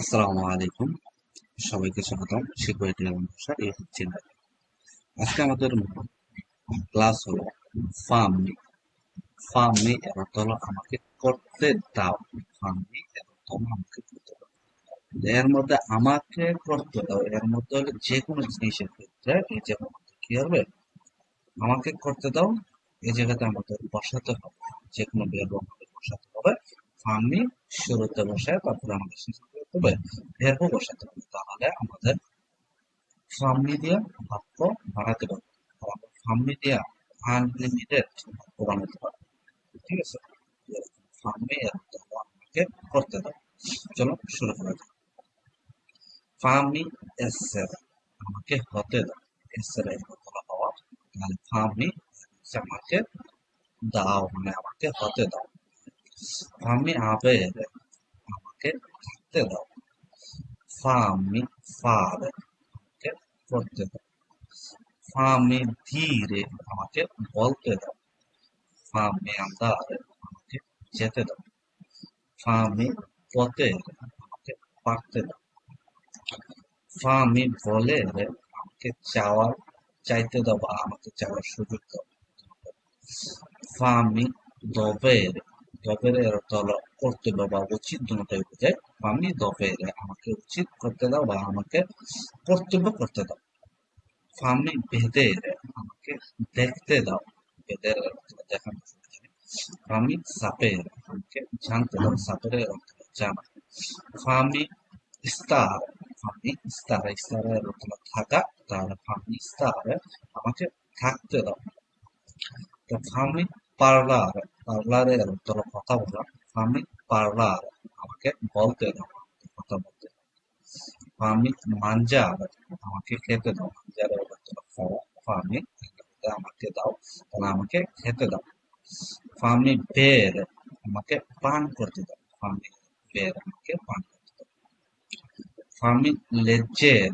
আসসালামু আলাইকুম। সবাইকে স্বাগতম। শিখব ইংরেজি ভাষার ইউটিউব চ্যানেল। আজকে আমাদের ক্লাস হলো ফার্মি ফার্মি এর অর্থ হলো আমাকে করতে দাও। ফার্মি এর অর্থ হলো আমাকে করতে দাও। এর মধ্যে আমাকে করতে দাও, এর মধ্যে হলো যে কোনো জিনিসের ক্ষেত্রে এই মধ্যে কি হবে? আমাকে করতে দাও, এই জায়গাতে আমাদের বসাতে হবে। যে কোনো আমাদের বসাতে হবে। ফার্মি শুরুতে বসায়, তারপরে আমাদের হবে ভেরব বসাতে হবে তাহলে আমাদের ফার্মি দিয়ে বাক্য বানাতে পারব। ফার্মি দিয়ে আনলিমিটেড বানাতে ঠিক আছে? ফার্মি আমাকে করতে দাও। চলো শুরু করা যাক। ফার্মি এসের আমাকে হতে দাও। এসের এর হওয়া। তাহলে ফার্মি আমাকে দাও মানে আমাকে হতে দাও। ফার্মি আবের আমাকে থাকতে দাও। ফার্মি ফারে আমাকে করতে দাও। ফার্মি ধীরে আমাকে বলতে দাও। ফার্মি আন্দারে আমাকে যেতে দাও। ফার্মি পথে আমাকে পারতে দাও। ফার্মি বলে আমাকে চাওয়ার, চাইতে দাও বা আমাকে চাওয়ার সুযোগ দাও। ফার্মি দবের দবের এর কর্তব্য বা উচিত দুটোই বোঝায় ফার্মি দবের আমাকে উচিত করতে দাও বা আমাকে কর্তব্য করতে দাও। ফার্মি ভেদের আমাকে দেখতে দাও। ভেদের দেখানো ফার্মি সাপের আমাকে জানতে দাও। সাপের অর্থ জানা ফার্মি স্টার ফার্মি স্টার স্টারের অর্থ থাকা। তাহলে ফার্মি স্টার আমাকে থাকতে দাও। তো ফার্মি পার্লার পার্লারের অর্থ হলো কথা বলা ফার্মি পার্লার আমাকে বলতে দাও কথা বলতে ফার্মি মাঞ্জার আমাকে খেতে দাও মাঞ্জারের অর্থ হলো খাওয়া ফার্মি আমাকে দাও তাহলে আমাকে খেতে দাও ফার্মি বের আমাকে পান করতে দাও ফার্মি বের আমাকে পান করতে দাও ফার্মি লেজের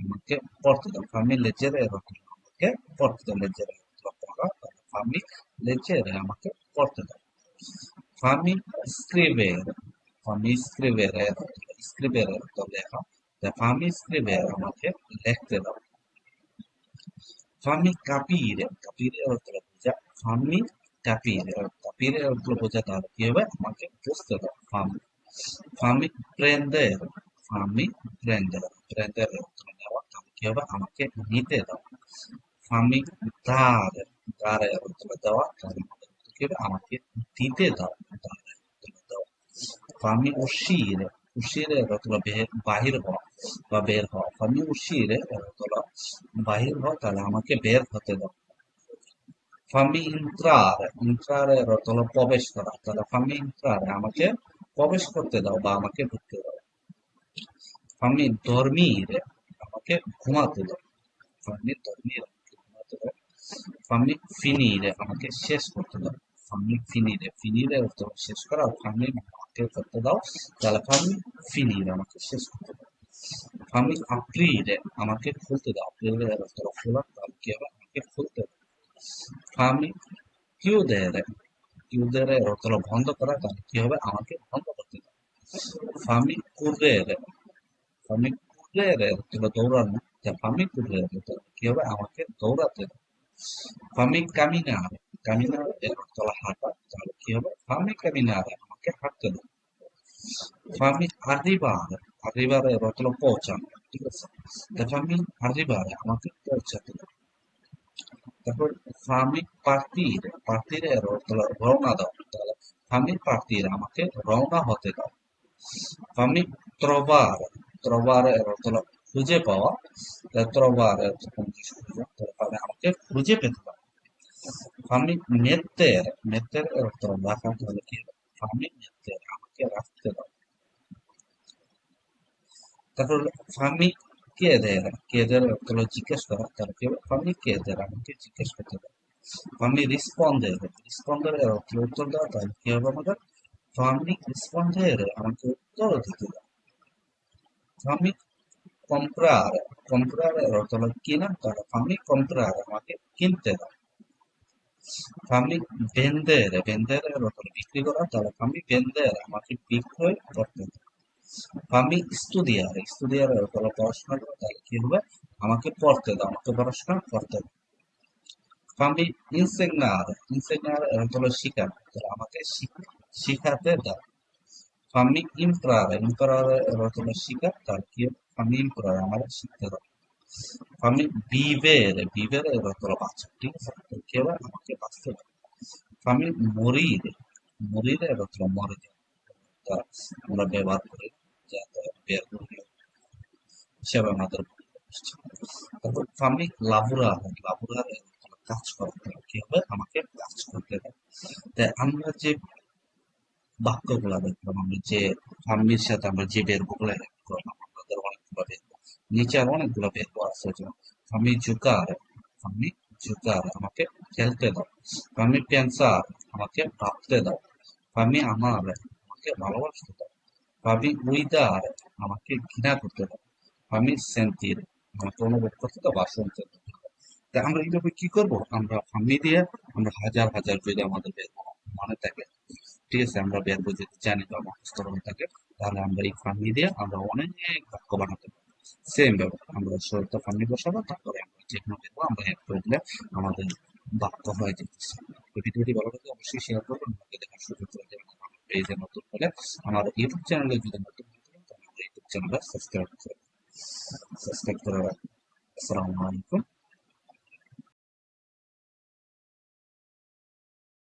আমাকে পড়তে দাও ফার্মি লেজের এর অর্থ হলো আমাকে পড়তে দাও লেজের অর্থ হলো পড়া ফার্মি লেজের আমাকে পড়তে দাও ফার্মি স্ক্রিবের ফার্মি স্ক্রিবের স্ক্রিবের অর্থ লেখা ফার্মি স্ক্রিবের আমাকে লিখতে দাও। ফার্মি কাপির কাপিরের অর্থ বোঝা ফার্মি কাপির কাপিরের অর্থ বোঝা তাহলে কি হবে? আমাকে বুঝতে দাও ফার্মি ফার্মি প্রেন্দের ফার্মি প্রেন্দের প্রেন্দের অর্থ নেওয়া, তাহলে কি হবে? আমাকে নিতে দাও। ফার্মি দার দারের অর্থ দেওয়া আমাকে দিতে দাও অর্থ দেওয়া ফার্মি উশির উশিরের অর্থ বাহির হওয়া বা বের হওয়া ফার্মি উশির অর্থ বাহির হওয়া তাহলে আমাকে বের হতে দাও। ফার্মি ইন্ট্রার ইন্ট্রারের অর্থ হলো প্রবেশ করা, তাহলে ফার্মি ইন্ট্রার আমাকে প্রবেশ করতে দাও বা আমাকে ঢুকতে দাও। ফার্মি ধর্মীর, আমাকে ঘুমাতে দাও। ফার্মি ধর্মীর। ফার্মি ফিনির আমাকে শেষ করতে দাও। ফার্মি ফিনিরে ফিনিরে অর্থ শেষ করা ফার্মি আমাকে করতে দাও, তাহলে ফার্মি ফিনির আমাকে শেষ করতে দাও। ফার্মি আপ্রিরে আমাকে খুলতে দাও আপ্রিলের অর্থ খোলা তাহলে কি হবে? আমাকে খুলতে দাও। ফার্মি কিউদের কিউদের অর্থ বন্ধ করা, তাহলে কি হবে? আমাকে বন্ধ করতে দাও। ফার্মি কুরের ফার্মি কুরের অর্থ দৌড়ানো ফার্মি কুরের কি হবে? আমাকে দৌড়াতে দাও। ফার্মি কামিনার কামিনার এর হলো হাঁটা তাহলে কি হবে ফার্মি কামিনার আমাকে হাঁটতে দাও ফার্মি arribar arribar এর অর্থ হলো পৌঁছানো ঠিক আছে ফার্মি arribar আমাকে পৌঁছাতে দাও তারপর ফার্মি পার্টির পার্টির এর অর্থ হলো রওনা দাও তাহলে ফার্মি পার্টির আমাকে রওনা হতে দাও ফার্মি ত্রবার ত্রবার এর অর্থ হলো খুঁজে পাওয়া তাহলে আমাকে খুঁজে পেতে দাও ফার্মি মেত্তের মেত্তের রাখা তাহলে কি ফার্মি মেত্তের আমাকে রাখতে দাও তারপর ফার্মি কে দেয় অর্থ জিজ্ঞেস করা তাহলে কি ফার্মি কে আমাকে জিজ্ঞেস করতে দাও ফার্মি রিসপন্ডের রিসপন্ডের উত্তর দেওয়া তাহলে কি হবে আমাদের? রিসপন্ডের আমাকে উত্তর দিতে দাও ফার্মি কম্প্রার কম্প্রার এর অর্থ হলো কিনা তাহলে ফার্মি কম্প্রার আমাকে কিনতে দাও। ফার্মি ভেন্দের ভেন্দের এর অর্থ বিক্রি করা তাহলে ফার্মি ভেন্দের আমাকে বিক্রয় করতে দাও। আমি স্টুডিয়ার স্টুডিয়ার তাহলে পড়াশোনা করো, তাহলে কি হবে? আমাকে পড়তে দাও আমাকে পড়াশোনা করতে দাও। আমি ইনসেগনার ইনসেগনার হলো শিকার তাহলে আমাকে শিখ- শিখাতে দাও। আমি ইম্প্রার ইম্প্রার হলো শিকার, তার কি? হবে? আমি ইম্প্রার আমার শিখতে দাও। আমি বিভের বিভের হলো বাচ্চা ঠিক আছে? তো কি হবে আমাকে বাঁচতে দাও আমি মরির মরির হলো মরে তা আমরা ব্যবহার করি, যাতে বের করি হিসাবে আমাদের তারপর আমি লাভুরা লাভুরা কাজ করতে হবে হবে? আমাকে কাজ করতে হবে। তাই আমরা যে বাক্যগুলা দেখলাম আমরা যে ফার্মির সাথে আমরা যে বেরগুলো অ্যাড করলাম, আমাদের অনেকগুলো বের নিচে আর অনেকগুলো বের আছে যেমন আমি জুকার আমি জুকার আমাকে খেলতে দাও। আমি পেন্সার আমাকে ভাবতে দাও। আমি আমার, আমাকে ভালোবাসতে দাও। আমি উইদার আমাকে ঘৃণা করতে দাও। আমি সেন্তির আমাকে অনুভব করতে দাও বা শুনতে দাও। তা আমরা এইভাবে কি করব? আমরা ফার্মি দিয়ে আমরা হাজার হাজার যদি আমাদের বের মনে থাকে ঠিক আছে, আমরা বই যদি জানি বা মুখস্থ থাকে তাহলে আমরা এই ফান্ডি দিয়ে আমরা অনেক বাক্য বানাতে পারি সেম ব্যাপার, আমরা শুরুতে ফান্ডি বসাবো, তারপরে আমরা যে কোনো বেরবো আমরা অ্যাড করে দিলে আমাদের বাক্য হয়ে যেতেছে তো ভিডিওটি ভালো লাগে অবশ্যই শেয়ার করবেন আমাকে দেখার সুযোগ করে দেবেন আমার পেজে নতুন হলে আমার ইউটিউব চ্যানেলে যদি নতুন হয়ে থাকেন, তাহলে আমার ইউটিউব চ্যানেলটা সাবস্ক্রাইব করে সাবস্ক্রাইব করে রাখবেন আসসালামু আলাইকুম